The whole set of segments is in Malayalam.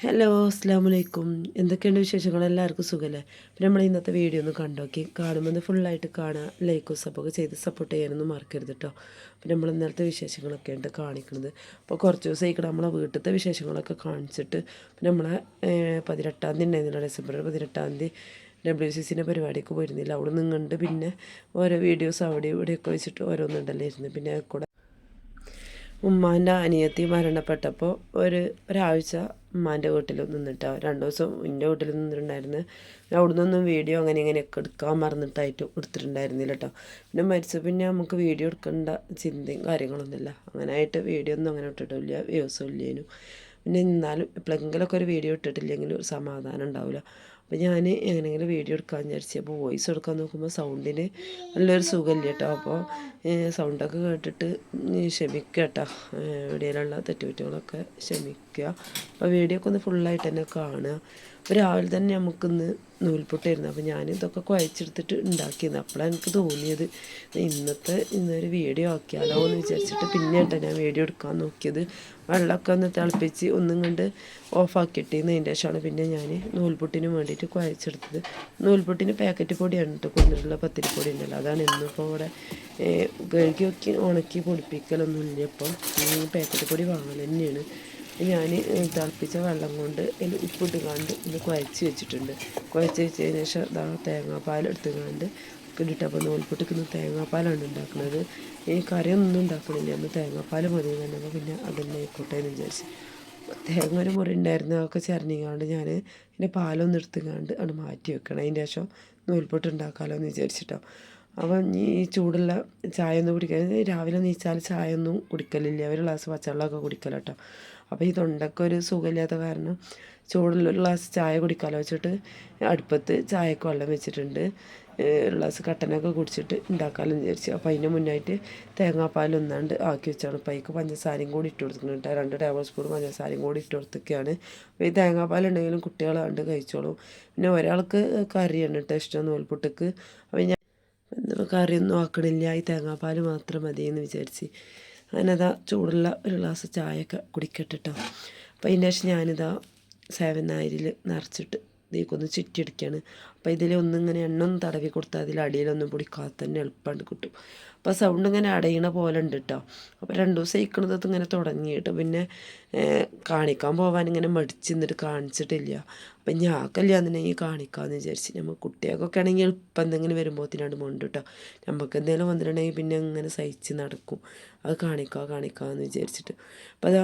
ഹലോ അസ്സാം വലൈക്കും എന്തൊക്കെയുണ്ട് വിശേഷങ്ങൾ? എല്ലാവർക്കും സുഖമല്ലേ അപ്പം നമ്മൾ ഇന്നത്തെ വീഡിയോ ഒന്ന് കണ്ടോക്കി കാണുമ്പോൾ ഫുള്ളായിട്ട് കാണുക ലൈക്കും സപ്പൊക്കെ ചെയ്ത് സപ്പോർട്ട് ചെയ്യാനൊന്നും മറക്കരുത് കേട്ടോ അപ്പം നമ്മൾ ഇന്നലത്തെ വിശേഷങ്ങളൊക്കെ ഉണ്ട് കാണിക്കുന്നത് അപ്പോൾ കുറച്ച് ദിവസമായിക്കണം നമ്മളെ വീട്ടിലത്തെ വിശേഷങ്ങളൊക്കെ കാണിച്ചിട്ട് നമ്മളെ പതിനെട്ടാം തീയതി ഉണ്ടായിരുന്നില്ല ഡിസംബർ പതിനെട്ടാം തീയതി ഡബ്ല്യു സി സിന്റെ പരിപാടിക്ക് പോയിരുന്നില്ല. അവിടെ നിന്ന് കണ്ട് പിന്നെ ഓരോ വീഡിയോസ് അവിടെ ഇവിടെയൊക്കെ വെച്ചിട്ട് ഓരോന്നുണ്ടല്ലേ ഇരുന്ന് പിന്നെ കൂടെ ഉമ്മാന്റെ അനിയത്തി മരണപ്പെട്ടപ്പോൾ ഒരു ഒരാഴ്ച ഉമ്മാന്റെ വീട്ടിൽ നിന്നിട്ടാ. രണ്ട് ദിവസം എന്റെ വീട്ടിൽ നിന്നിട്ടുണ്ടായിരുന്നു. പിന്നെ അവിടെ നിന്നൊന്നും വീഡിയോ അങ്ങനെ ഇങ്ങനെയൊക്കെ എടുക്കാൻ മറന്നിട്ടായിട്ട് എടുത്തിട്ടുണ്ടായിരുന്നില്ല കേട്ടോ പിന്നെ മരിച്ച പിന്നെ നമുക്ക് വീഡിയോ എടുക്കേണ്ട ചിന്തയും കാര്യങ്ങളൊന്നുമില്ല. അങ്ങനെയായിട്ട് വീഡിയോ ഒന്നും അങ്ങനെ ഇട്ടിട്ടില്ല വ്യൂസും ഇല്ലേനും. പിന്നെ എന്നാലും എപ്പോഴെങ്കിലുമൊക്കെ ഒരു വീഡിയോ ഇട്ടിട്ടില്ലെങ്കിൽ ഒരു സമാധാനം ഉണ്ടാവില്ല അപ്പോൾ ഞാൻ എങ്ങനെയെങ്കിലും വീഡിയോ എടുക്കാൻ വിചാരിച്ചു അപ്പോൾ വോയിസ് എടുക്കാൻ നോക്കുമ്പോൾ സൗണ്ടിന് നല്ലൊരു സുഖമില്ല കേട്ടോ. അപ്പോൾ സൗണ്ടൊക്കെ കേട്ടിട്ട് ക്ഷമിക്കുക കേട്ടോ. വീഡിയോയിലുള്ള തെറ്റുകുറ്റങ്ങളൊക്കെ ക്ഷമിക്കുക. അപ്പോൾ വീഡിയോ ഒക്കെ ഒന്ന് ഫുള്ളായിട്ട് തന്നെ കാണുക. രാവിലെ തന്നെ നമുക്കിന്ന് നൂൽപുട്ടായിരുന്നു. അപ്പോൾ ഞാൻ ഇതൊക്കെ കുഴച്ചെടുത്തിട്ട് ഉണ്ടാക്കിയത്. അപ്പോഴാണ് എനിക്ക് തോന്നിയത് ഇന്നത്തെ ഇന്നൊരു വീഡിയോ ആക്കിയാലോ എന്ന് വിചാരിച്ചിട്ട് പിന്നെ കേട്ടോ ഞാൻ വീഡിയോ എടുക്കാൻ നോക്കിയത്. വെള്ളമൊക്കെ ഒന്ന് തിളപ്പിച്ച് ഒന്നും കണ്ട് ഓഫാക്കിയിട്ടിരുന്നു അതിന്റെ ശേഷമാണ് പിന്നെ ഞാൻ നൂൽപുട്ടിന് വേണ്ടിയിട്ട് കുഴച്ചെടുത്തത്. നൂൽപുട്ടിന് പാക്കറ്റ് പൊടിയാണ് കേട്ടോ കൊണ്ടിട്ടുള്ള പത്തിരിപ്പൊടി ഉണ്ടല്ലോ. അതാണ് ഇന്നിപ്പോൾ ഇവിടെ കഴുകി ഒക്കെ ഉണക്കി പൊടിപ്പിക്കലൊന്നുമില്ല. ഇപ്പോൾ പാക്കറ്റ് പൊടി വാങ്ങൽ തന്നെയാണ്. ഞാൻ തിളപ്പിച്ച വെള്ളം കൊണ്ട് അതിൽ ഉപ്പിട്ട് കണ്ട് ഒന്ന് കുഴച്ച് വെച്ചിട്ടുണ്ട്. കുഴച്ച് വെച്ചതിന് ശേഷം ഇതാ തേങ്ങാപ്പാൽ എടുത്ത് കണ്ട് ഇട്ടിട്ട് അപ്പോൾ നൂൽപുട്ടിക്ക് തേങ്ങാപ്പാലാണ് ഉണ്ടാക്കുന്നത്. ഈ കറിയൊന്നും ഉണ്ടാക്കണില്ല. ഒന്ന് തേങ്ങാപ്പാൽ മതി തന്നെ പിന്നെ അതന്നെ ആയിക്കോട്ടെ എന്ന് വിചാരിച്ചു. തേങ്ങ ഒരു മുറി ഉണ്ടായിരുന്നു. അതൊക്കെ ചിരണിങ്ങാണ്ട് ഞാൻ പിന്നെ പാലൊന്നും എടുത്തുങ്ങാണ്ട് അത് മാറ്റി വെക്കണം. അതിന്റെ ശേഷം നൂൽപ്പൊട്ട് ഉണ്ടാക്കാമല്ലോ എന്ന് വിചാരിച്ചിട്ടോ. അപ്പം ഈ ചൂടുള്ള ചായ ഒന്നും കുടിക്കാൻ രാവിലെ നീച്ചാൽ ചായ ഒന്നും കുടിക്കലില്ല. ഒരു ഗ്ലാസ് പച്ചവെള്ളമൊക്കെ കുടിക്കല കേട്ടോ അപ്പോൾ ഈ തൊണ്ടയ്ക്ക് ഒരു സുഖമില്ലാത്ത കാരണം ചൂടുള്ള ഒരു ഗ്ലാസ് ചായ കുടിക്കാമല്ലോ വെച്ചിട്ട് അടുപ്പത്ത് ചായക്ക് വെള്ളം വെച്ചിട്ടുണ്ട്. ഒരു ഗ്ലാസ് കട്ടനൊക്കെ കുടിച്ചിട്ട് ഉണ്ടാക്കാമെന്ന് വിചാരിച്ചു. അപ്പോൾ അതിന് മുന്നായിട്ട് തേങ്ങാപ്പാൽ ഒന്നാണ്ട് ആക്കി വെച്ചാണ്. അപ്പോൾ അതിക്ക് പഞ്ചസാരയും കൂടി ഇട്ട് കൊടുക്കുന്നുണ്ട് രണ്ട് ടേബിൾ സ്പൂൺ പഞ്ചസാരയും കൂടി ഇട്ട് കൊടുത്തൊക്കെയാണ് അപ്പോൾ ഈ തേങ്ങാപ്പാൽ ഉണ്ടെങ്കിലും കുട്ടികൾ കണ്ട് കഴിച്ചോളും. പിന്നെ ഒരാൾക്ക് കറിയാണ് കേട്ടോ ഇഷ്ടം നൂൽപുട്ടക്ക്. അപ്പോൾ ഞാൻ കറിയൊന്നും ആക്കണില്ല. ഈ തേങ്ങാപ്പാൽ മാത്രം മതിയെന്ന് വിചാരിച്ച്. അതാ ചൂടുള്ള ഒരു ഗ്ലാസ് ചായയൊക്കെ കുടിക്കട്ടെ കേട്ടോ അപ്പോൾ അതിന്റെ ശേഷം ഞാനിതാ സേവനായിരിൽ നായരിൽ നിറച്ചിട്ട് ഇതിലേക്കൊന്ന് ചുറ്റിയടിക്കുകയാണ് അപ്പോൾ ഇതിൽ ഒന്നിങ്ങനെ എണ്ണ ഒന്ന് തടവി കൊടുത്താൽ അതിൽ അടിയിലൊന്നും പൊടി തന്നെ എളുപ്പമാണ് കിട്ടും. അപ്പോൾ സൗണ്ട് ഇങ്ങനെ അടയണ പോലെ ഉണ്ട് കേട്ടോ അപ്പോൾ രണ്ട് ദിവസം ഇരിക്കണത് ഇങ്ങനെ തുടങ്ങിയിട്ട് പിന്നെ കാണിക്കാൻ പോകാൻ ഇങ്ങനെ മടിച്ച് നിന്നിട്ട് കാണിച്ചിട്ടില്ല. അപ്പം ഞാൻ കല്യാണത്തിനെങ്കിൽ കാണിക്കാമെന്ന് വിചാരിച്ച് നമ്മൾ കുട്ടികൾക്കൊക്കെ ആണെങ്കിൽ എളുപ്പം എന്തെങ്കിലും വരുമ്പോഴത്തേനാണ് മുണ്ട് കേട്ടോ നമുക്ക് എന്തെങ്കിലും വന്നിട്ടുണ്ടെങ്കിൽ പിന്നെ ഇങ്ങനെ സഹിച്ച് നടക്കും. അത് കാണിക്കാം കാണിക്കാമെന്ന് വിചാരിച്ചിട്ട്. അപ്പോൾ അത്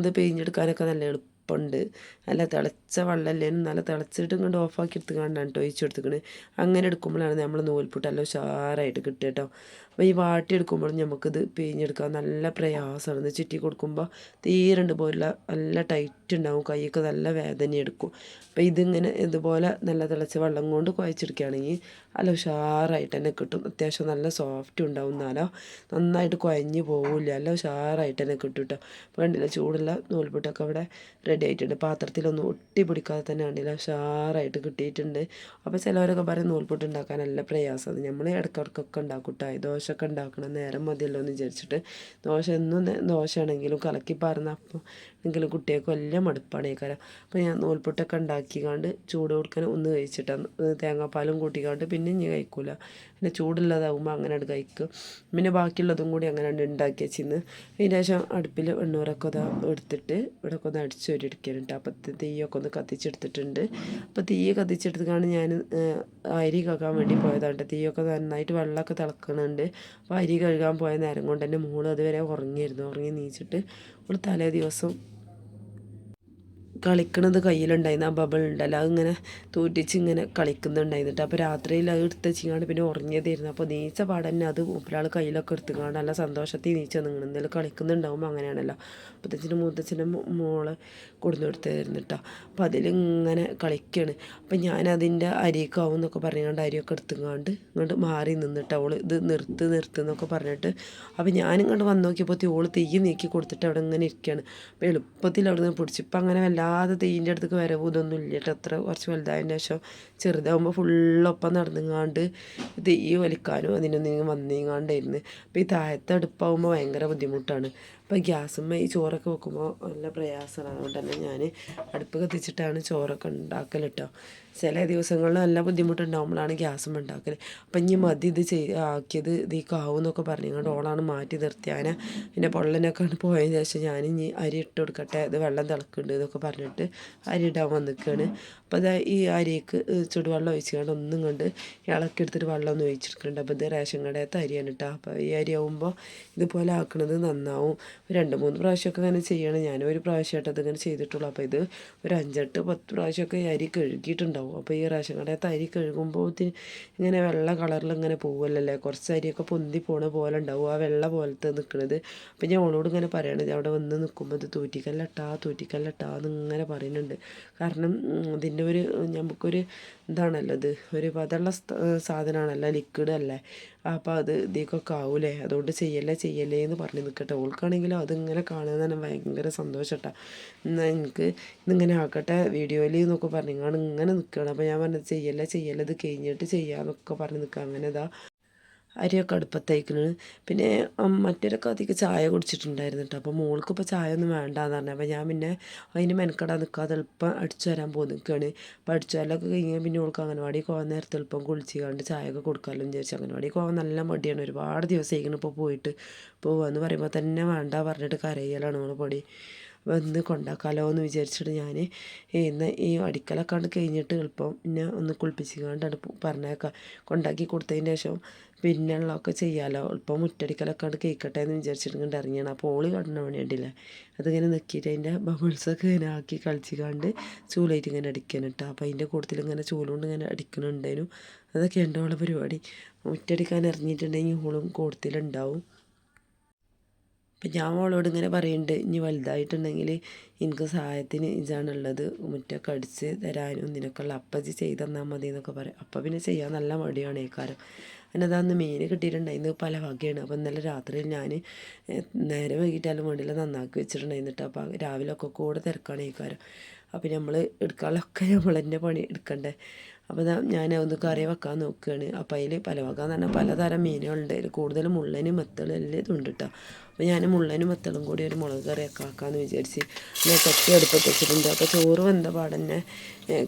ഇത് പിഴിഞ്ഞെടുക്കാനൊക്കെ നല്ല എളുപ്പമുണ്ട് നല്ല തിളച്ച വെള്ളമല്ലേനും നല്ല തിളച്ചിട്ട് ഇങ്ങോട്ട് ഓഫാക്കി എടുത്ത് കണ്ടാണ് കേട്ടോ ഒഴിച്ചു കൊടുത്തിക്കണ്. അങ്ങനെ എടുക്കുമ്പോഴാണ് നമ്മൾ നൂൽപുട്ട് നല്ല ഉഷാറായിട്ട് കിട്ടുക കേട്ടോ അപ്പോൾ ഈ വാട്ടി എടുക്കുമ്പോൾ നമുക്കിത് പിഴിഞ്ഞെടുക്കാൻ നല്ല പ്രയാസമാണ്. ഇത് ചുറ്റി കൊടുക്കുമ്പോൾ തീരണ്ട് പോലുള്ള നല്ല ടൈറ്റ് ഉണ്ടാവും കൈയൊക്കെ നല്ല വേദന എടുക്കും. അപ്പോൾ ഇതിങ്ങനെ ഇതുപോലെ നല്ല തിളച്ച വെള്ളം കൊണ്ട് കുഴച്ചെടുക്കുകയാണെങ്കിൽ നല്ല ഉഷാറായിട്ട് തന്നെ കിട്ടും. അത്യാവശ്യം നല്ല സോഫ്റ്റ് ഉണ്ടാവും എന്നാലോ. നന്നായിട്ട് കുഴഞ്ഞ് പോവില്ല. നല്ല ഉഷാറായിട്ട് തന്നെ കിട്ടും കേട്ടോ കണ്ടില്ല? ചൂടുള്ള നൂൽപുട്ടൊക്കെ അവിടെ റെഡി ആയിട്ടുണ്ട് പാത്രത്തിലൊന്നും ഒട്ടി പിടിക്കാതെ തന്നെ കണ്ടില്ല. ഷാറായിട്ട് കിട്ടിയിട്ടുണ്ട്. അപ്പോൾ ചിലവരൊക്കെ പറയും നൂൽപുട്ട് ഉണ്ടാക്കാൻ നല്ല പ്രയാസമാണ് നമ്മൾ ഇടക്കിടക്കൊക്കെ ഉണ്ടാക്കും കേട്ടോ ദോശയൊക്കെ ഉണ്ടാക്കണം നേരം മതിയല്ലോ എന്ന് വിചാരിച്ചിട്ട്. ദോശ എന്നും ദോശയാണെങ്കിലും കലക്കി പാർന്ന അപ്പം എങ്കിലും കുട്ടികൾക്ക് വലിയ മടുപ്പാണ് ഈ കാരം അപ്പോൾ ഞാൻ നൂൽപുട്ടൊക്കെ ഉണ്ടാക്കിക്കാണ്ട് ചൂട് കൊടുക്കാൻ ഒന്ന് കഴിച്ചിട്ടാണ് തേങ്ങാപ്പാലും കൂട്ടിക്കാണ്ട് പിന്നെ ഇനി കഴിക്കൂല. പിന്നെ ചൂടുള്ളതാകുമ്പോൾ അങ്ങനെ കഴിക്കും. പിന്നെ ബാക്കിയുള്ളതും കൂടി അങ്ങനെ ഉണ്ട് ഉണ്ടാക്കി വെച്ചിന്ന്. അതിന് ശേഷം അടുപ്പിൽ എണ്ണൂറൊക്കെ എടുത്തിട്ട് ഇവിടെ ഒക്കെ ഒന്ന് അടിച്ചു വരി അപ്പം തീയൊക്കെ ഒന്ന് കത്തിച്ചെടുത്തിട്ടുണ്ട്. അപ്പോൾ തീ കത്തിച്ചെടുത്തിട്ടാണ് ഞാൻ അരി കഴുകാൻ വേണ്ടി പോയതാണ് തീയൊക്കെ നന്നായിട്ട് വെള്ളമൊക്കെ തിളക്കണുണ്ട്. അപ്പോൾ അരി കഴുകാൻ പോയ നേരം കൊണ്ട് തന്നെ മോൾ അതുവരെ ഉറങ്ങിയിരുന്നു. ഉറങ്ങി നീച്ചിട്ട് അവൾ തലേ ദിവസം കളിക്കണത് കയ്യിലുണ്ടായിരുന്നു. ആ ബബിൾ ഉണ്ടല്ലോ. അതിങ്ങനെ തൂറ്റിച്ച് ഇങ്ങനെ കളിക്കുന്നുണ്ടായിരുന്നിട്ട് അപ്പോൾ രാത്രിയിൽ അത് എടുത്ത് വെച്ചിങ്ങാണ്ട് പിന്നെ ഉറങ്ങിയതായിരുന്നു. അപ്പോൾ നീച്ച പാടന്നെ അത് ഒരാൾ കയ്യിലൊക്കെ എടുത്തുകൊണ്ട് നല്ല സന്തോഷത്തിൽ നീച്ച നിങ്ങൾ എന്തെങ്കിലും കളിക്കുന്നുണ്ടാവുമ്പോൾ അങ്ങനെയാണല്ലോ. മുത്തച്ഛന്റെ മൂത്തച്ഛന്റെ മോൾ കൊടുന്നു കൊടുത്തായിരുന്നു കേട്ടോ അപ്പോൾ അതിലിങ്ങനെ കളിക്കുകയാണ് അപ്പം ഞാനതിന്റെ അരിക്കാവും എന്നൊക്കെ പറഞ്ഞുകൊണ്ട് അരിയൊക്കെ എടുത്തുകൊണ്ട് ഇങ്ങോട്ട് മാറി നിന്നിട്ട് അവൾ ഇത് നിർത്ത് നിർത്ത് എന്നൊക്കെ പറഞ്ഞിട്ട് അപ്പോൾ ഞാനിങ്ങോട്ട് വന്ന് നോക്കിയപ്പോൾ ഓൾ തീ നീക്കി കൊടുത്തിട്ട് അവിടെ ഇങ്ങനെ ഇരിക്കുകയാണ് അപ്പോൾ എളുപ്പത്തിൽ അവിടെ നിന്ന് പിടിച്ചു ഇപ്പം അങ്ങനെ വല്ലാതെ തീയിന്റെ അടുത്തേക്ക് വരവും ഇതൊന്നും ഇല്ല കേട്ടോ. അത്ര കുറച്ച് വലുതായതിന്റെ ശേഷം ചെറുതാകുമ്പോൾ ഫുള്ളൊപ്പം നടന്നുങ്ങാണ്ട് തീ വലിക്കാനും അതിനൊന്നും വന്നിങ്ങാണ്ടായിരുന്നു. അപ്പോൾ ഈ താഴത്തെ അടുപ്പാകുമ്പോൾ ഭയങ്കര ബുദ്ധിമുട്ടാണ്. അപ്പോൾ ഗ്യാസുമ്മ ഈ ചോറൊക്കെ വെക്കുമ്പോൾ നല്ല പ്രയാസമാണ് അതുകൊണ്ട് തന്നെ ഞാൻ അടുപ്പ് കത്തിച്ചിട്ടാണ് ചോറൊക്കെ ഉണ്ടാക്കൽ കേട്ടോ ചില ദിവസങ്ങളിൽ നല്ല ബുദ്ധിമുട്ടുണ്ടാകുമ്പോഴാണ് ഗ്യാസും ഉണ്ടാക്കൽ അപ്പം ഇനി മതി ഇത് ചെയ് ആക്കിയത് ഇത് ഈ കാവും എന്നൊക്കെ പറഞ്ഞുകൊണ്ട് ഓളാണ് മാറ്റി നിർത്തിയാൽ പിന്നെ പൊള്ളനൊക്കെ പോയതിന് ശേഷം ഞാൻ ഇനി അരി ഇട്ട് കൊടുക്കട്ടെ ഇത് വെള്ളം തിളക്കുന്നുണ്ട് എന്നൊക്കെ പറഞ്ഞിട്ട് അരി ഇടാൻ വന്നിക്കുകയാണ് അപ്പോൾ അത് ഈ അരിക്ക് ചുടുവെള്ളം ഒഴിച്ചുകൊണ്ട് ഒന്നും കൊണ്ട് ഇളക്കി വെള്ളം ഒന്നും ഒഴിച്ചെടുക്കുന്നുണ്ട് അപ്പോൾ ഇത് റേഷൻ കടയത്തെ അരിയാണ് കേട്ടോ അപ്പോൾ ഈ അരി ആവുമ്പോൾ ഇതുപോലെ ആക്കുന്നത് നന്നാവും. രണ്ട് മൂന്ന് പ്രാവശ്യമൊക്കെ ഇങ്ങനെ ചെയ്യണം. ഞാൻ ഒരു പ്രാവശ്യമായിട്ട് അതിങ്ങനെ ചെയ്തിട്ടുള്ളൂ. അപ്പോൾ ഇത് ഒരു അഞ്ചെട്ട് പത്ത് പ്രാവശ്യമൊക്കെ ഈ അരി കഴുകിയിട്ടുണ്ടാവും. അപ്പോൾ ഈ റേഷൻ കടയത്തെ അരി കഴുകുമ്പോൾ ഇങ്ങനെ വെള്ള കളറിൽ ഇങ്ങനെ പോവല്ലേ കുറച്ച് അരിയൊക്കെ പൊന്തി പോണ പോലെ ഉണ്ടാവും ആ വെള്ള പോലത്തെ നിൽക്കുന്നത് അപ്പോൾ ഞാൻ ഓളോട് ഇങ്ങനെ പറയണത് അവിടെ വന്ന് നിൽക്കുമ്പോൾ ഇത് തൂറ്റിക്കല്ലട്ടാ തൂറ്റിക്കല്ലട്ടാ എന്നിങ്ങനെ പറയുന്നുണ്ട് കാരണം ഇതിന്റെ ഒരു നമുക്കൊരു ഇതാണല്ലോ ഇത്. ഒരു പതള്ള സാധനമാണല്ലോ ലിക്വിഡ് അല്ലേ. അപ്പോൾ അത് ഇതേക്കൊക്കെ ആവൂലേ. അതുകൊണ്ട് ചെയ്യല്ലേ ചെയ്യല്ലേ എന്ന് പറഞ്ഞ് നിൽക്കട്ടെ ഓൾക്കാണെങ്കിലും അതിങ്ങനെ കാണുന്നത് തന്നെ ഭയങ്കര സന്തോഷട്ടാ. എന്നാൽ എനിക്ക് ഇതിങ്ങനെ ആക്കട്ടെ വീഡിയോയിൽ എന്നൊക്കെ പറഞ്ഞിങ്ങാണ് ഇങ്ങനെ നിൽക്കുകയാണ് അപ്പോൾ ഞാൻ പറഞ്ഞത് ചെയ്യല്ലേ ചെയ്യല്ലേ ഇത് കഴിഞ്ഞിട്ട് ചെയ്യാമെന്നൊക്കെ പറഞ്ഞ് നിൽക്കുക അങ്ങനെ ഇതാ. അരിയൊക്കെ അടുപ്പത്തേക്കണ് പിന്നെ മറ്റൊരൊക്കെ അധികം ചായ കുടിച്ചിട്ടുണ്ടായിരുന്നു കേട്ടോ അപ്പോൾ മോൾക്ക് ഇപ്പോൾ ചായ ഒന്നും വേണ്ടാന്ന് പറഞ്ഞു. അപ്പോൾ ഞാൻ പിന്നെ അതിന് മെനക്കെടാൻ നിൽക്കാതെ എളുപ്പം അടിച്ചു വരാൻ പോകുന്ന നിൽക്കുകയാണ് അപ്പോൾ അടിച്ചു വരലൊക്കെ കഴിഞ്ഞാൽ പിന്നെ ഓൾക്ക് അംഗനവാടി പോകാൻ നേരത്തെ എളുപ്പം കുളിച്ചുകൊണ്ട് ചായ ഒക്കെ കൊടുക്കാമല്ലോ വിചാരിച്ചു അംഗൻവാടി പോകാൻ നല്ല മടിയാണ്. ഒരുപാട് ദിവസം ആയിരിക്കണം ഇപ്പോൾ പോയിട്ട് പോവാന്ന് പറയുമ്പോൾ തന്നെ വേണ്ട പറഞ്ഞിട്ട് കരയലാണ് നമ്മൾ പൊടി. വന്ന് കൊണ്ടാക്കാലോ എന്ന് വിചാരിച്ചിട്ട് ഞാൻ ഇന്ന് ഈ അടിക്കലൊക്കെ കണ്ട് കഴിഞ്ഞിട്ട് എളുപ്പം പിന്നെ ഒന്ന് കുളിപ്പിച്ചിങ്ങാണ്ടാണ് പറഞ്ഞേക്കാം. കൊണ്ടാക്കി കൊടുത്തതിന് ശേഷം പിന്നെ ഉള്ളതൊക്കെ ചെയ്യാമല്ലോ എളുപ്പം മുറ്റടിക്കലൊക്കെ കണ്ട് കേൾക്കട്ടെ എന്ന് വിചാരിച്ചിട്ട് കണ്ട് ഇറങ്ങിയാണ് അപ്പോൾ ഓൾ കണ്ണ വേണ്ടിയിട്ടില്ല അതിങ്ങനെ നിൽക്കിയിട്ട് അതിന്റെ ബബിൾസൊക്കെ ഇങ്ങനെ ആക്കി കളിച്ചിക്കാണ്ട് ചൂലായിട്ട് ഇങ്ങനെ അടിക്കാൻ കേട്ടോ അപ്പോൾ അതിന്റെ കൂട്ടത്തിൽ ഇങ്ങനെ ചൂലുകൊണ്ട് ഇങ്ങനെ അടിക്കണുണ്ടായിരുന്നു അതൊക്കെ ഉണ്ടാവുള്ള പരിപാടി. മുറ്റടിക്കാൻ ഇറങ്ങിയിട്ടുണ്ടെങ്കിൽ ഓളും കൂട്ടത്തിലുണ്ടാവും. അപ്പം ഞാൻ അവളോട് ഇങ്ങനെ പറയുന്നുണ്ട് ഇനി വലുതായിട്ടുണ്ടെങ്കിൽ എനിക്ക് സഹായത്തിന് ഇതാണുള്ളത് മുറ്റൊക്കെ അടിച്ച് തരാനും ഇതിനൊക്കെയുള്ള അപ്പജി ചെയ്ത് തന്നാൽ മതി എന്നൊക്കെ പറയും. അപ്പം പിന്നെ ചെയ്യാൻ നല്ല മടിയാണ് ഏക്കാരം. എന്നതാന്ന് മീൻ കിട്ടിയിട്ടുണ്ടായിരുന്നു പല വകയാണ്. അപ്പം ഇന്നലെ രാത്രിയിൽ ഞാൻ നേരെ വൈകിട്ടാലും വേണ്ടിയില്ല നന്നാക്കി വെച്ചിട്ടുണ്ടായിരുന്നിട്ട് അപ്പം രാവിലെ ഒക്കെ കൂടെ തിരക്കാണ് ഏക്കാരം. അപ്പം നമ്മൾ എടുക്കാനുള്ളൊക്കെ നമ്മൾ തന്നെ പണി എടുക്കണ്ടേ. അപ്പോൾ ഞാൻ ഒന്ന് കറി വെക്കാൻ നോക്കുകയാണ് അപ്പോൾ അതിൽ പല വെക്കാൻ പറഞ്ഞാൽ പലതരം മീനുകളുണ്ട്. കൂടുതലും മുള്ളനും മെത്തളും എല്ലാം ഇതുണ്ട് കേട്ടോ അപ്പോൾ ഞാൻ മുള്ളനും മെത്തളും കൂടി ഒരു മുളക് കറിയൊക്കെ ആക്കാമെന്ന് വിചാരിച്ച് ഞാൻ കട്ടി അടുപ്പത്ത് വെച്ചിട്ടുണ്ട്. അപ്പോൾ ചോറ് വെന്ത പാടന്നെ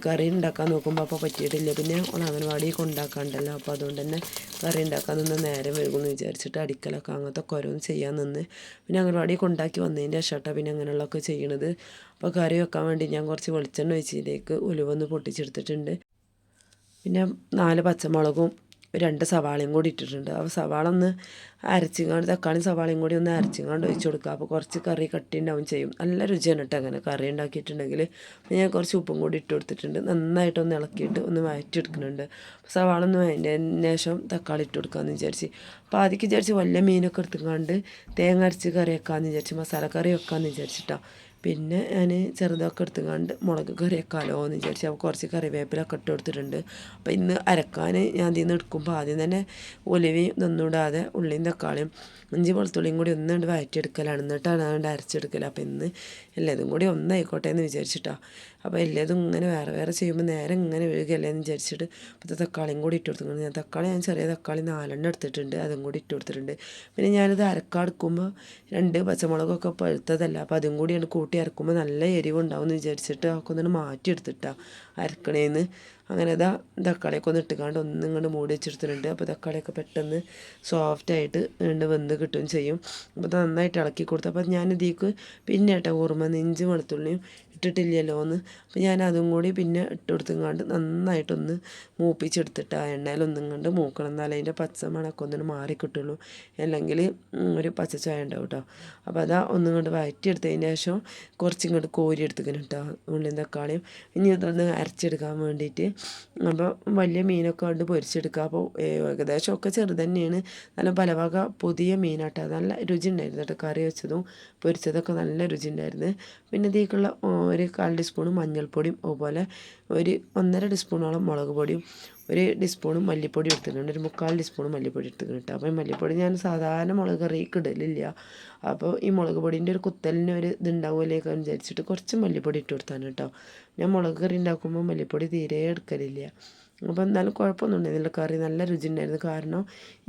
കറി ഉണ്ടാക്കാൻ നോക്കുമ്പോൾ അപ്പോൾ പറ്റിയിട്ടില്ല. പിന്നെ അംഗൻവാടി കൊണ്ടാക്കാണ്ടല്ലോ അപ്പോൾ അതുകൊണ്ട് തന്നെ കറി ഉണ്ടാക്കാൻ നിന്ന് നേരം വൈകുമെന്ന് വിചാരിച്ചിട്ട് അടിക്കലൊക്കെ അങ്ങനത്തെ കുരവും ചെയ്യാൻ നിന്ന്. പിന്നെ അംഗൻവാടി കൊണ്ടാക്കി വന്നതിന്റെ ശേഷം പിന്നെ അങ്ങനെയുള്ളതൊക്കെ ചെയ്യണത്. അപ്പോൾ കറി വെക്കാൻ വേണ്ടി ഞാൻ കുറച്ച് വെളിച്ചെണ്ണ ഒഴിച്ചതിലേക്ക് ഉലുവന്ന് പൊട്ടിച്ചെടുത്തിട്ടുണ്ട്. പിന്നെ നാല് പച്ചമുളകും രണ്ട് സവാളയും കൂടി ഇട്ടിട്ടുണ്ട്. അപ്പോൾ സവാള ഒന്ന് അരച്ചിങ്ങാണ്ട് തക്കാളിയും സവാളയും കൂടി ഒന്ന് അരച്ചിങ്ങാണ്ട് ഒഴിച്ചു കൊടുക്കുക. അപ്പോൾ കുറച്ച് കറി കട്ടി ഉണ്ടാവും ചെയ്യും. നല്ല രുചിയാണ് കേട്ടോ അങ്ങനെ. കറി ഉണ്ടാക്കിയിട്ടുണ്ടെങ്കിൽ അപ്പോൾ ഞാൻ കുറച്ച് ഉപ്പും കൂടി ഇട്ട് കൊടുത്തിട്ടുണ്ട്. നന്നായിട്ട് ഒന്ന് ഇളക്കിയിട്ട് ഒന്ന് വഴറ്റിയെടുക്കുന്നുണ്ട് സവാള ഒന്ന് അതിന്റെ ശേഷം തക്കാളി ഇട്ട് കൊടുക്കാമെന്ന് വിചാരിച്ച്. അപ്പോൾ ആദ്യം വിചാരിച്ച് വലിയ മീനൊക്കെ എടുത്തുകൊണ്ട് തേങ്ങ അരച്ച് കറി വെക്കാമെന്ന് വിചാരിച്ച് മസാല കറി വെക്കാമെന്ന് വിചാരിച്ചിട്ടാണ് പിന്നെ ഞാൻ ചെറുതൊക്കെ എടുത്തുകൊണ്ട് മുളക് കറി വെക്കാമല്ലോ എന്ന് വിചാരിച്ച് അപ്പോൾ കുറച്ച് കറിവേപ്പിലൊക്കെ ഇട്ട് കൊടുത്തിട്ടുണ്ട്. അപ്പോൾ ഇന്ന് അരക്കാൻ ഞാൻ അതിൽ നിന്ന് എടുക്കുമ്പോൾ ആദ്യം തന്നെ ഒലിവയും ഇതൊന്നും ഉള്ളിയും തക്കാളിയും ഇഞ്ചി വെളുത്തുള്ളിയും കൂടി ഒന്ന് ഒന്നുകൊണ്ട് വഴറ്റിയെടുക്കലാണ് എന്നിട്ടാണ് അതുകൊണ്ട് അരച്ചെടുക്കൽ അപ്പോൾ ഇന്ന് എല്ലാതും കൂടി ഒന്നായിക്കോട്ടെ എന്ന് വിചാരിച്ചിട്ടാണ് അപ്പോൾ എല്ലാതും ഇങ്ങനെ വേറെ വേറെ ചെയ്യുമ്പോൾ നേരെ ഇങ്ങനെ വീഴുകയല്ലേ എന്ന് വിചാരിച്ചിട്ട് ഇപ്പോഴത്തെ തക്കാളിയും കൂടി ഇട്ട് കൊടുത്തിട്ടുണ്ട്. ഞാൻ തക്കാളി ഞാൻ ചെറിയ തക്കാളി നാലെണ്ണം എടുത്തിട്ടുണ്ട്. അതും കൂടി ഇട്ട് കൊടുത്തിട്ടുണ്ട്. പിന്നെ ഞാനിത് അരക്കാടുക്കുമ്പോൾ രണ്ട് പച്ചമുളകൊക്കെ പഴുത്തതല്ല അപ്പോൾ അതും കൂടിയാണ് കൂട്ടി അരക്കുമ്പോൾ നല്ല എരിവുണ്ടാവും എന്ന് വിചാരിച്ചിട്ട് ഒന്നിട്ട് മാറ്റി അരക്കണേന്ന്. അങ്ങനെ ഇതാ തക്കാളിയൊക്കെ ഒന്ന് ഇട്ടുകാണ്ട് ഒന്നും ഇങ്ങോട്ട് മൂടി വെച്ചെടുത്തിട്ടുണ്ട്. അപ്പോൾ തക്കാളിയൊക്കെ പെട്ടെന്ന് സോഫ്റ്റ് ആയിട്ട് ഉണ്ട് വെന്ത് കിട്ടുകയും ചെയ്യും. അപ്പോൾ നന്നായിട്ട് ഇളക്കി കൊടുത്തു അപ്പോൾ ഞാൻ ഇതിക്ക് പിന്നെ കേട്ടോ ഓർമ്മ നെഞ്ചും വെളുത്തുള്ളിയും ഇട്ടിട്ടില്ലല്ലോ എന്ന് അപ്പോൾ ഞാൻ അതും കൂടി പിന്നെ ഇട്ട് കൊടുത്തുങ്ങാണ്ട് നന്നായിട്ടൊന്ന് മൂപ്പിച്ചെടുത്തിട്ട് ആ എണ്ണയിലൊന്നും കണ്ട് മൂക്കണം. എന്നാലേ അതിന്റെ പച്ച മണക്കം ഒന്നിന് മാറി കിട്ടുള്ളൂ അല്ലെങ്കിൽ ഒരു പച്ച ചായ ഉണ്ടാവും കേട്ടോ അപ്പോൾ അതാ ഒന്നും കൊണ്ട് വഴറ്റിയെടുത്തതിന് ശേഷം കുറച്ചും കൊണ്ട് കോരി എടുത്തിക്കണം കേട്ടോ ഉള്ളിയും തക്കാളിയും. ഇനി അതൊന്ന് അരച്ചെടുക്കാൻ വേണ്ടിയിട്ട്. അപ്പോൾ വലിയ മീനൊക്കെ കൊണ്ട് പൊരിച്ചെടുക്കുക അപ്പോൾ ഏകദേശം ഒക്കെ ചെറുതന്നെയാണ് നല്ല പലവക പുതിയ മീനാട്ടോ. നല്ല രുചി ഉണ്ടായിരുന്നു കേട്ടോ കറി വെച്ചതും പൊരിച്ചതൊക്കെ നല്ല രുചി ഉണ്ടായിരുന്നു പിന്നെ ഇതിലേക്കുള്ള ഒരു കാൽ ടീസ്പൂൺ മഞ്ഞൾപ്പൊടിയും അതുപോലെ ഒരു ഒന്നര ടീസ്പൂണോളം മുളക് പൊടിയും ഒരു ടീസ്പൂണും മല്ലിപ്പൊടി എടുത്തിട്ടുണ്ട്. ഒരു മുക്കാൽ ടീസ്പൂൺ മല്ലിപ്പൊടി എടുത്തിട്ടുണ്ട് അപ്പോൾ ഈ മല്ലിപ്പൊടി ഞാൻ സാധാരണ മുളക് കറിക്ക് ഇടലില്ല. അപ്പോൾ ഈ മുളക് പൊടിന്റെ ഒരു കുത്തലിന് ഒരു ഇതുണ്ടാവുമല്ലേക്ക് വിചാരിച്ചിട്ട് കുറച്ച് മല്ലിപ്പൊടി ഇട്ട് കൊടുത്താണ് കേട്ടോ. ഞാൻ മുളക് കറി ഉണ്ടാക്കുമ്പോൾ മല്ലിപ്പൊടി തീരെ എടുക്കലില്ല. അപ്പോൾ എന്നാലും കുഴപ്പമൊന്നും ഉണ്ടായിരുന്നില്ല കറി നല്ല രുചി ഉണ്ടായിരുന്നു കാരണം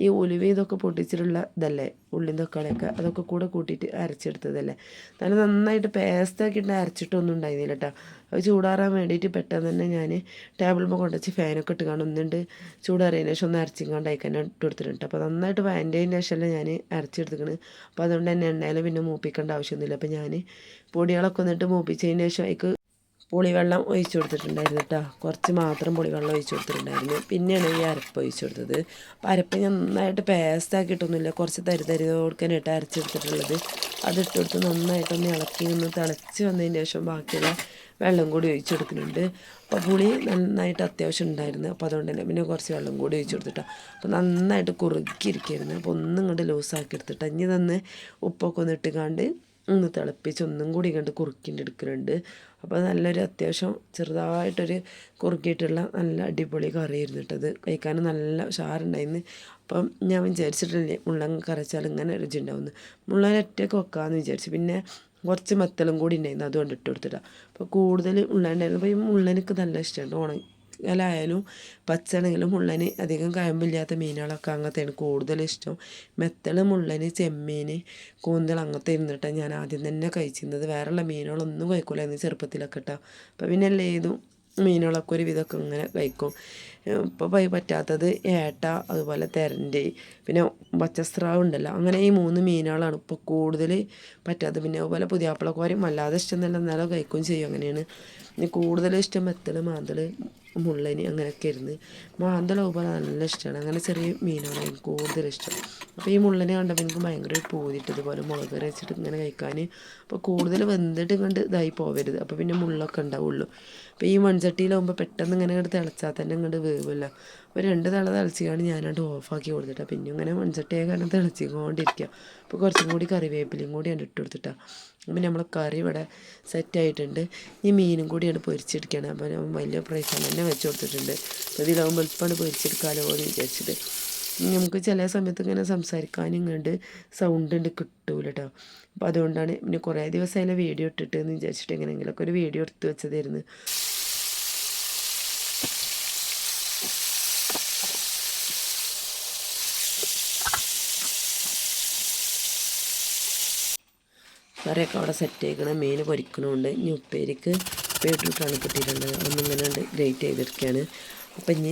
ഈ ഉലുവ ഇതൊക്കെ പൊട്ടിച്ചിട്ടുള്ള ഇതല്ലേ? ഉള്ളിൻ തക്കാളിയൊക്കെ അതൊക്കെ കൂടെ കൂട്ടിയിട്ട് അരച്ചെടുത്തതല്ലേ? നല്ല നന്നായിട്ട് പേസ്റ്റാക്കിയിട്ട് അരച്ചിട്ടൊന്നും ഉണ്ടായിരുന്നില്ല കേട്ടോ അത് ചൂടാറാൻ വേണ്ടിയിട്ട് പെട്ടെന്ന് തന്നെ ഞാൻ ടേബിളിൽ കൊണ്ടുവച്ച് ഫാനൊക്കെ ഇട്ട് കാണും ഒന്നുണ്ട് ചൂടാറിയതിന് ശേഷം ഒന്ന് അരച്ചിങ്ങാണ്ട് അയക്കാൻ ഇട്ട് കൊടുത്തിട്ടുണ്ട് അപ്പോൾ നന്നായിട്ട് വാന്റതിന് ശേഷമല്ല ഞാൻ അരച്ചെടുത്തിക്കണ്. അപ്പോൾ അതുകൊണ്ട് തന്നെ എണ്ണയിൽ പിന്നെ മൂപ്പിക്കേണ്ട ആവശ്യമൊന്നുമില്ല. അപ്പോൾ ഞാൻ പൊടികളൊക്കെ വന്നിട്ട് മൂപ്പിച്ചതിന് ശേഷം അതിക്ക് പുളിവെള്ളം ഒഴിച്ചു കൊടുത്തിട്ടുണ്ടായിരുന്നു കേട്ടോ. കുറച്ച് മാത്രം പുളിവെള്ളം ഒഴിച്ചു കൊടുത്തിട്ടുണ്ടായിരുന്നു. പിന്നെയാണ് ഈ അരപ്പ് ഒഴിച്ചു കൊടുത്തത്. അപ്പോൾ അരപ്പ് നന്നായിട്ട് പേസ്റ്റ് ആക്കിയിട്ടൊന്നുമില്ല കുറച്ച് തരി തരി കൊടുക്കാനായിട്ട് അരച്ചെടുത്തിട്ടുള്ളത് അതിട്ട് കൊടുത്ത് നന്നായിട്ടൊന്ന് ഇളക്കി ഒന്ന് തിളച്ച് വന്നതിന് ശേഷം ബാക്കിയുള്ള വെള്ളം കൂടി ഒഴിച്ചു കൊടുക്കുന്നുണ്ട്. അപ്പോൾ പുളി നന്നായിട്ട് അത്യാവശ്യം ഉണ്ടായിരുന്നു. അപ്പോൾ അതുകൊണ്ട് തന്നെ പിന്നെ കുറച്ച് വെള്ളം കൂടി ഒഴിച്ചു കൊടുത്തിട്ടാണ് അപ്പോൾ നന്നായിട്ട് കുറുക്കിയിരിക്കുകയായിരുന്നു അപ്പോൾ ഒന്നും ഇങ്ങോട്ട് ലൂസാക്കി എടുത്തിട്ട് ഇനി തന്ന് ഉപ്പൊക്കെ ഒന്ന് ഇട്ടുകാണ്ട് ഒന്ന് തിളപ്പിച്ച് ഒന്നും കൂടി കണ്ട് കുറുക്കിന്റെ എടുക്കുന്നുണ്ട്. അപ്പോൾ നല്ലൊരു അത്യാവശ്യം ചെറുതായിട്ടൊരു കുറുക്കിയിട്ടുള്ള നല്ല അടിപൊളി കറിയായിരുന്നു കേട്ടത് കഴിക്കാൻ നല്ല ഉഷാറുണ്ടായിരുന്നു. അപ്പം ഞാൻ വിചാരിച്ചിട്ടില്ലേ മുള്ളങ്ങ കറച്ചാൽ ഇങ്ങനെ രുചി ഉണ്ടാവുന്നു മുള്ളങ്ങ ഒറ്റയ്ക്ക് വെക്കാമെന്ന് വിചാരിച്ചു. പിന്നെ കുറച്ച് മെത്തലും കൂടി ഉണ്ടായിരുന്നു അതുകൊണ്ട് ഇട്ട് കൊടുത്തിട്ടാണ് അപ്പോൾ കൂടുതൽ ഉള്ളണ്ടായിരുന്നു അപ്പോൾ ഈ മുള്ളനക്ക് നല്ല ഇഷ്ടമുണ്ട് ഉണങ്ങി ായാലും പച്ചയാണെങ്കിലും മുള്ളന് അധികം കയമ്പില്ലാത്ത മീനുകളൊക്കെ അങ്ങനത്തെയാണ് കൂടുതൽ ഇഷ്ടം. മെത്തൽ മുള്ളന് ചെമ്മീൻ കൂന്തൽ അങ്ങനത്തെ ഇരുന്നിട്ടാണ് ഞാൻ ആദ്യം തന്നെ കഴിച്ചിരുന്നത്. വേറെയുള്ള മീനുകളൊന്നും കഴിക്കൂലായിരുന്നു ചെറുപ്പത്തിലൊക്കെ കേട്ടോ അപ്പം പിന്നെ എല്ലാ ഏതും മീനുകളൊക്കെ ഒരു വിധമൊക്കെ ഇങ്ങനെ കഴിക്കും. ഇപ്പോൾ പൈ പറ്റാത്തത് ഏട്ട അതുപോലെ തെരന്റെ പിന്നെ പച്ചസ്രാവ് ഉണ്ടല്ലോ. അങ്ങനെ ഈ മൂന്ന് മീനുകളാണ് ഇപ്പോൾ കൂടുതൽ പറ്റാത്തത്. പിന്നെ അതുപോലെ പുതിയാപ്പിളക്കോരയും വല്ലാതെ ഇഷ്ടം നല്ല എന്നാലും കഴിക്കുകയും ചെയ്യും. അങ്ങനെയാണ്. പിന്നെ കൂടുതൽ ഇഷ്ടം മെത്തൽ മാന്തൽ മുള്ളനി അങ്ങനെയൊക്കെ ഇരുന്ന് മാന്തൽ അതുപോലെ നല്ല ഇഷ്ടമാണ്. അങ്ങനെ ചെറിയ മീനാണ് എനിക്ക് കൂടുതൽ ഇഷ്ടം. അപ്പോൾ ഈ മുള്ളനെ കണ്ടപ്പോൾ എനിക്ക് ഭയങ്കര പൂതിട്ട് ഇതുപോലെ മുളക് കറി വെച്ചിട്ട് ഇങ്ങനെ കഴിക്കാൻ അപ്പോൾ കൂടുതൽ വെന്തിട്ട് കണ്ട് ഇതായി പോവരുത്. അപ്പോൾ പിന്നെ മുള്ളൊക്കെ ഉണ്ടാവുള്ളൂ. അപ്പോൾ ഈ മൺചട്ടിയിലാവുമ്പോൾ പെട്ടെന്ന് ഇങ്ങനെ ഇങ്ങോട്ട് തിളച്ചാൽ തന്നെ ഇങ്ങോട്ട് വേവില്ല അപ്പോൾ രണ്ട് തള തിളച്ചിക്കാണ് ഞാനത് ഓഫാക്കി കൊടുത്തിട്ടാണ് പിന്നെ ഇങ്ങനെ മൺചട്ടിയായ കാരണം തിളച്ചിക്കൊണ്ടിരിക്കുക അപ്പോൾ കുറച്ചും കൂടി കറിവേപ്പിലയും കൂടി ഞാൻ ഇട്ട് കൊടുത്തിട്ടാണ് അപ്പം നമ്മൾ കറി ഇവിടെ സെറ്റായിട്ടുണ്ട് ഈ മീനും കൂടിയാണ് പൊരിച്ചെടുക്കുകയാണ് അപ്പോൾ ഞാൻ വലിയ പ്രൈസ് തന്നെ വെച്ച് കൊടുത്തിട്ടുണ്ട്. അപ്പോൾ ഇതിലാവുമ്പോൾ എളുപ്പമാണ് പൊരിച്ചെടുക്കാമല്ലോ എന്ന് വിചാരിച്ചിട്ട്. നമുക്ക് ചില സമയത്ത് ഇങ്ങനെ സംസാരിക്കാനും ഇങ്ങോട്ട് സൗണ്ട് ഉണ്ട് കിട്ടൂല കേട്ടോ അപ്പോൾ അതുകൊണ്ടാണ് പിന്നെ കുറേ ദിവസം വീഡിയോ ഇട്ടിട്ട് എന്ന് വിചാരിച്ചിട്ട് എങ്ങനെയെങ്കിലുമൊക്കെ ഒരു വീഡിയോ എടുത്ത് വെച്ചതായിരുന്നു. കറിയൊക്കെ അവിടെ സെറ്റ് ആയിക്കണം മീൻ പൊരിക്കണമുണ്ട് ഇനി ഉപ്പേരിക്ക് ബീട്രൂട്ടാണ് കിട്ടിയിട്ടുള്ളത്. ഒന്നിങ്ങനെ ഗ്രേറ്റ് ചെയ്തെടുക്കുകയാണ് അപ്പം ഇനി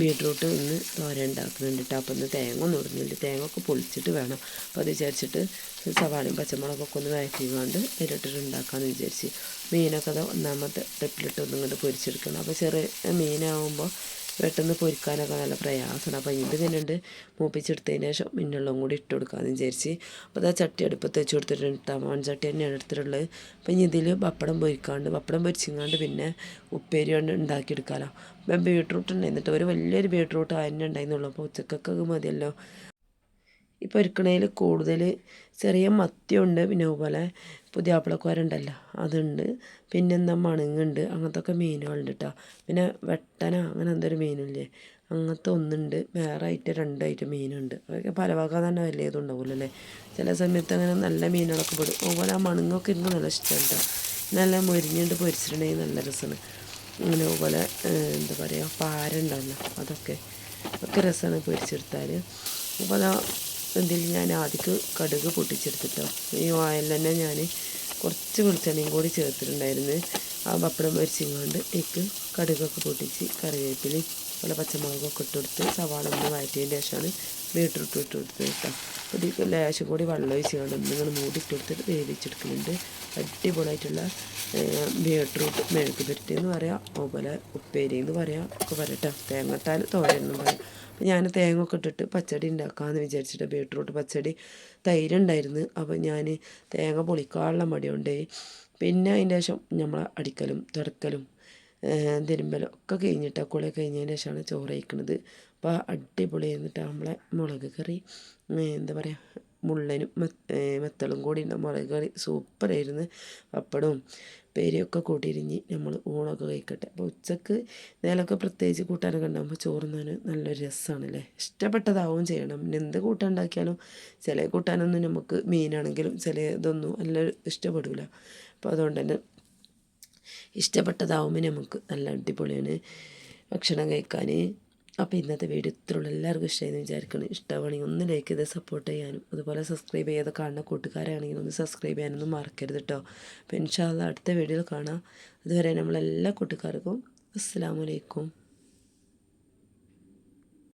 ബീട്രൂട്ട് ഒന്ന് തോര ഉണ്ടാക്കുന്നുണ്ട് കേട്ടോ അപ്പം ഇന്ന് തേങ്ങ ഒന്നും ഇടുന്നില്ല തേങ്ങ ഒക്കെ പൊളിച്ചിട്ട് വേണം. അപ്പോൾ അത് വിചാരിച്ചിട്ട് സവാളയും പച്ചമുളകൊക്കെ ഒന്ന് വഴറ്റിക്കൊണ്ട് അതിലിട്ടിട്ട് ഉണ്ടാക്കാമെന്ന് വിചാരിച്ച്. മീനൊക്കെ അത് ഒന്നാമത്തെ ട്രിപ്പിലിട്ട് ഒന്നും ഇങ്ങോട്ട് പൊരിച്ചെടുക്കണം. അപ്പോൾ ചെറിയ മീനാകുമ്പോൾ പെട്ടെന്ന് പൊരിക്കാനൊക്കെ നല്ല പ്രയാസമാണ്. അപ്പോൾ ഇത് തന്നെയുണ്ട്. മൂപ്പിച്ചെടുത്തതിന് ശേഷം മിന്നുള്ളം കൂടി ഇട്ട് കൊടുക്കാമെന്ന് വിചാരിച്ച്. അപ്പോൾ അതാ ചട്ടി അടുപ്പത്ത് വെച്ച് കൊടുത്തിട്ടുണ്ട്. ചട്ടി തന്നെയാണ് എടുത്തിട്ടുള്ളത്. അപ്പോൾ ഇനി ഇതിൽ പപ്പടം പൊരിക്കാണ്ട് പപ്പടം പൊരിച്ചിങ്ങാണ്ട് പിന്നെ ഉപ്പേരി കൊണ്ട് ഉണ്ടാക്കിയെടുക്കാമല്ലോ അപ്പം ബീട്രൂട്ട് ഉണ്ടായിരുന്നിട്ട് ഒരു വലിയൊരു ബീട്രൂട്ട് അതിനെ ഉണ്ടായിരുന്നുള്ളൂ. അപ്പോൾ ഉച്ചക്കൊക്കെ മതിയല്ലോ. ഈ പൊരിക്കണതിൽ കൂടുതൽ ചെറിയ മത്തിയുണ്ട് പിന്നെ അതുപോലെ പുതിയാപ്പിളക്കോരുണ്ടല്ലോ അതുണ്ട്. പിന്നെ എന്താ മണങ്ങുണ്ട് അങ്ങനത്തെ ഒക്കെ മീനുകളുണ്ട് കേട്ടോ പിന്നെ വെട്ടന അങ്ങനെ എന്തൊരു മീനില്ലേ അങ്ങനത്തെ ഒന്നുണ്ട്. വേറെ ആയിട്ട് രണ്ടായിട്ട് മീനുണ്ട്. അതൊക്കെ പല വക തന്നെ വലിയതും ഉണ്ടാവില്ല അല്ലേ? ചില സമയത്ത് അങ്ങനെ നല്ല മീനുകളൊക്കെ പെടും അതുപോലെ ആ മണങ്ങൊക്കെ ഇരുന്ന് നല്ല ഇഷ്ടമാണ് കേട്ടോ നല്ല മുരിഞ്ഞുണ്ട് പൊരിച്ചിട്ടുണ്ടെങ്കിൽ നല്ല രസമാണ്. അങ്ങനെ അതുപോലെ എന്താ പറയുക പാര ഉണ്ടല്ലോ അതൊക്കെ ഒക്കെ രസമാണ് പൊരിച്ചെടുത്താൽ അപ്പോൾ അതാ ഇതിൽ ഞാൻ ആദ്യം കടുക് പൊട്ടിച്ചെടുത്തിട്ടോ. ഈ ഓയിൽ തന്നെ ഞാൻ കുറച്ച് വെളിച്ചെണ്ണയും കൂടി ചേർത്തിട്ടുണ്ടായിരുന്നു. ആ പപ്പടം പൊരിച്ചിങ്ങാണ്ട് എനിക്ക് കടുകൊക്കെ പൊട്ടിച്ച് കറിവേപ്പിലയും അതുപോലെ പച്ചമുളകൊക്കെ ഇട്ട് കൊടുത്ത് സവാള ഒന്ന് വഴറ്റിയതിന് ശേഷമാണ് ബീട്രൂട്ട് ഇട്ട് കൊടുത്തത് കേട്ടോ. ഇതിൽ ലേശം കൂടി വെള്ളം ഒഴിച്ചുകൊണ്ട് ഒന്നിങ്ങനെ മൂടിയിട്ട് കൊടുത്തിട്ട് വേവിച്ചെടുക്കുന്നുണ്ട്. അടിപൊളിയായിട്ടുള്ള ബീട്രൂട്ട് മെഴുക്ക് പുരട്ടി എന്ന് പറയാം. അതുപോലെ ഉപ്പേരി എന്ന് പറയാം ഒക്കെ പറയട്ടോ തേങ്ങട്ടാൽ തോരയെന്നും പറയാം. ഞാൻ തേങ്ങ ഒക്കെ ഇട്ടിട്ട് പച്ചടി ഉണ്ടാക്കാമെന്ന് വിചാരിച്ചിട്ട് ബീട്രൂട്ട് പച്ചടി തൈര് ഉണ്ടായിരുന്നു അപ്പോൾ ഞാൻ തേങ്ങ പൊളിക്കാനുള്ള മടി കൊണ്ടേ പിന്നെ അതിന്റെ ശേഷം നമ്മൾ അടിക്കലും തുടക്കലും തിരുമ്പലും ഒക്കെ കഴിഞ്ഞിട്ട് കുളി കഴിഞ്ഞതിന് ശേഷമാണ് ചോറ് കഴിക്കുന്നത് അപ്പോൾ അടിപൊളി എന്നിട്ട് നമ്മളെ മുളക് കറി. എന്താ പറയുക മുള്ളനും മെത്തളും കൂടി ഉണ്ട്. മുളക് കറി സൂപ്പറായിരുന്നു പപ്പടവും പേരിയൊക്കെ കൂട്ടിയിരിഞ്ഞ് നമ്മൾ ഊണൊക്കെ കഴിക്കട്ടെ. അപ്പോൾ ഉച്ചയ്ക്ക് നേലൊക്കെ പ്രത്യേകിച്ച് കൂട്ടാനൊക്കെ ഉണ്ടാകുമ്പോൾ ചോറുന്നാൻ നല്ലൊരു രസമാണല്ലേ ഇഷ്ടപ്പെട്ടതാവും ചെയ്യണം. പിന്നെ എന്ത് കൂട്ടാൻ ഉണ്ടാക്കിയാലും ചില കൂട്ടാനൊന്നും നമുക്ക് മീനാണെങ്കിലും ചില ഇതൊന്നും നല്ല ഇഷ്ടപ്പെടില്ല അപ്പോൾ അതുകൊണ്ട് തന്നെ ഇഷ്ടപ്പെട്ടതാവുമ്പോൾ നമുക്ക് നല്ല അടിപൊളിയാണ് ഭക്ഷണം കഴിക്കാൻ അപ്പോൾ ഇന്നത്തെ വീഡിയോ ഇത്രയുള്ള. എല്ലാവർക്കും ഇഷ്ടമായെന്ന് വിചാരിക്കണം ഇഷ്ടമാണെങ്കിൽ ഒന്ന് ലൈക്ക് ചെയ്ത് സപ്പോർട്ട് ചെയ്യാനും അതുപോലെ സബ്സ്ക്രൈബ് ചെയ്ത് കാണുന്ന കൂട്ടുകാരാണെങ്കിൽ ഒന്ന് സബ്സ്ക്രൈബ് ചെയ്യാനൊന്നും മറക്കരുത് കേട്ടോ അപ്പോൾ ഇൻഷാല്ല അടുത്ത വീഡിയോയിൽ കാണാം. അതുവരെ നമ്മളെല്ലാ കൂട്ടുകാർക്കും അസ്സാം വലൈക്കും